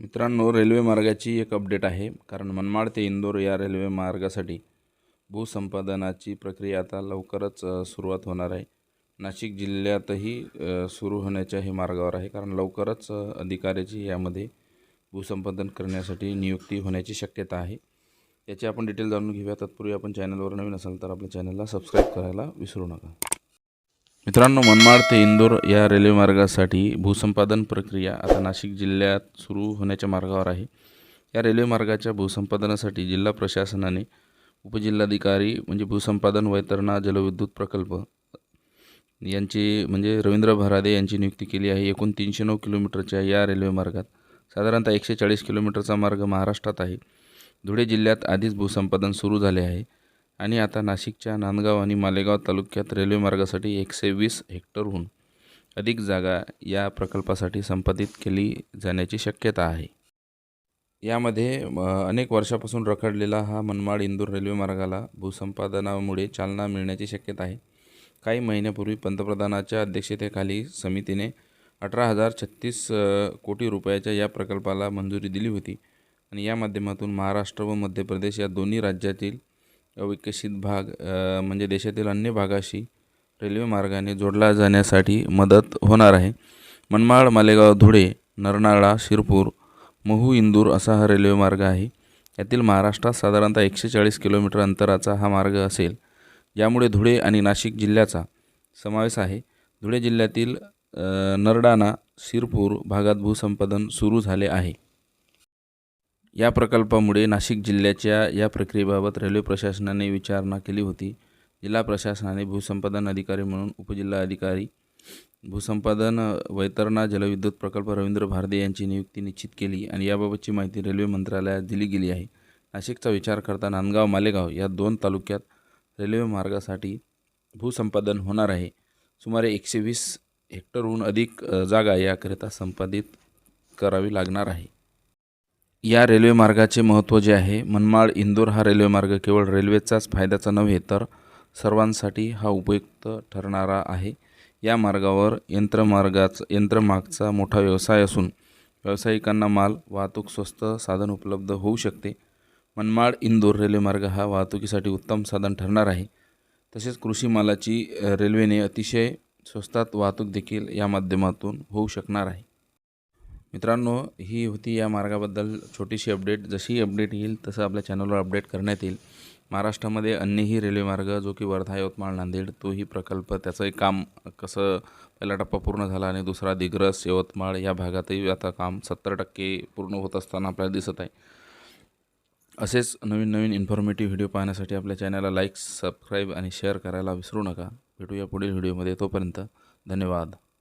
मित्रांनो रेल्वे मार्गाची एक अपडेट आहे. कारण मनमाड ते इंदोर या रेल्वे मार्गासाठी भूसंपादनाची प्रक्रिया आता लवकरच सुरुवात होणार आहे. नाशिक जिल्ह्यातही सुरू होण्याच्या हे मार्गावर आहे. कारण लवकरच अधिकाऱ्याची यामध्ये भूसंपादन करण्यासाठी नियुक्ती होण्याची शक्यता आहे. याची आपण डिटेल जाणून घेऊया. तत्पूर्वी आपण चॅनलवर नवीन असाल तर आपल्या चॅनलला सबस्क्राईब करायला विसरू नका. मित्रांनो मनमाड ते इंदोर या रेल्वे मार्गासाठी भूसंपादन प्रक्रिया आता नाशिक जिल्ह्यात सुरू होण्याच्या मार्गावर आहे. या रेल्वे मार्गाच्या भूसंपादनासाठी जिल्हा प्रशासनाने उपजिल्हाधिकारी म्हणजे भूसंपादन वैतरणा जलविद्युत प्रकल्प यांची म्हणजे रवींद्र भरादे यांची नियुक्ती केली आहे. एकूण तीनशे नऊ किलोमीटरच्या या रेल्वे मार्गात साधारणतः एकशे चाळीस किलोमीटरचा मार्ग महाराष्ट्रात आहे. धुळे जिल्ह्यात आधीच भूसंपादन सुरू झाले आहे. आणि आता नाशिकच्या नांदगाव आणि मालेगाव तालुक्यात रेल्वे मार्गासाठी एकशे वीस हेक्टरहून अधिक जागा या प्रकल्पासाठी संपादित केली जाण्याची शक्यता आहे. यामध्ये अनेक वर्षापासून रखडलेला हा मनमाड इंदूर रेल्वे मार्गाला भूसंपादनामुळे चालना मिळण्याची शक्यता आहे. काही महिन्यापूर्वी पंतप्रधानाच्या अध्यक्षतेखाली समितीने अठरा हजार छत्तीस कोटी रुपयाच्या या प्रकल्पाला मंजुरी दिली होती. आणि या माध्यमातून महाराष्ट्र व मध्य प्रदेश या दोन्ही राज्यातील अविकसित भाग म्हणजे देशातील अन्य भागाशी रेल्वे मार्गाने जोडला जाण्यासाठी मदत होणार आहे. मनमाड मालेगाव धुळे नरनाळा शिरपूर महू इंदूर असा हा रेल्वे मार्ग आहे. यातील महाराष्ट्रात साधारणतः एकशे चाळीस किलोमीटर अंतराचा हा मार्ग असेल. यामुळे धुळे आणि नाशिक जिल्ह्याचा समावेश आहे. धुळे जिल्ह्यातील नरडाणा शिरपूर भागात भूसंपादन सुरू झाले आहे. या प्रकल्पामुळे नाशिक जिल्ह्याच्या या प्रक्रियेबाबत रेल्वे प्रशासनाने विचारणा केली होती. जिल्हा प्रशासनाने भूसंपादन अधिकारी म्हणून उपजिल्हा अधिकारी भूसंपादन वैतरणा जलविद्युत प्रकल्प रवींद्र भारदे यांची नियुक्ती निश्चित केली आणि याबाबतची माहिती रेल्वे मंत्रालयात दिली गेली आहे. नाशिकचा विचार करता नांदगाव मालेगाव या दोन तालुक्यात रेल्वे मार्गासाठी भूसंपादन होणार आहे. सुमारे एकशे वीस हेक्टरहून अधिक जागा याकरिता संपादित करावी लागणार आहे. या रेल्वे मार्गाचे महत्त्व जे आहे मनमाड इंदोर हा रेल्वे मार्ग केवळ रेल्वेचाच फायद्याचा नव्हे तर सर्वांसाठी हा उपयुक्त ठरणारा आहे. या मार्गावर यंत्रमार्गाचा यंत्रमागचा मोठा व्यवसाय असून व्यावसायिकांना माल वाहतूक स्वस्त साधन उपलब्ध होऊ शकते. मनमाड इंदोर रेल्वे मार्ग हा वाहतुकीसाठी उत्तम साधन ठरणार आहे. तसेच कृषी मालाची रेल्वेने अतिशय स्वस्तात वाहतूक देखील या माध्यमातून होऊ शकणार आहे. मित्रांनो ही होती या मार्गाबद्दल छोटीशी अपडेट. जशी अपडेट येईल तसं आपल्या चॅनलवर अपडेट करण्यात येईल. महाराष्ट्रामध्ये अन्यही रेल्वे मार्ग जो की वर्धा यवतमाळ नांदेड तोही प्रकल्प त्याचंही काम कसं पहिला टप्पा पूर्ण झाला आणि दुसरा दिग्रस यवतमाळ या भागातही आता काम सत्तर टक्के पूर्ण होत असताना आपल्याला दिसत आहे. असेच नवीन नवीन इन्फॉर्मेटिव्ह व्हिडिओ पाहण्यासाठी आपल्या चॅनलला लाईक सबस्क्राईब आणि शेअर करायला विसरू नका. भेटूया पुढील व्हिडिओमध्ये तोपर्यंत धन्यवाद.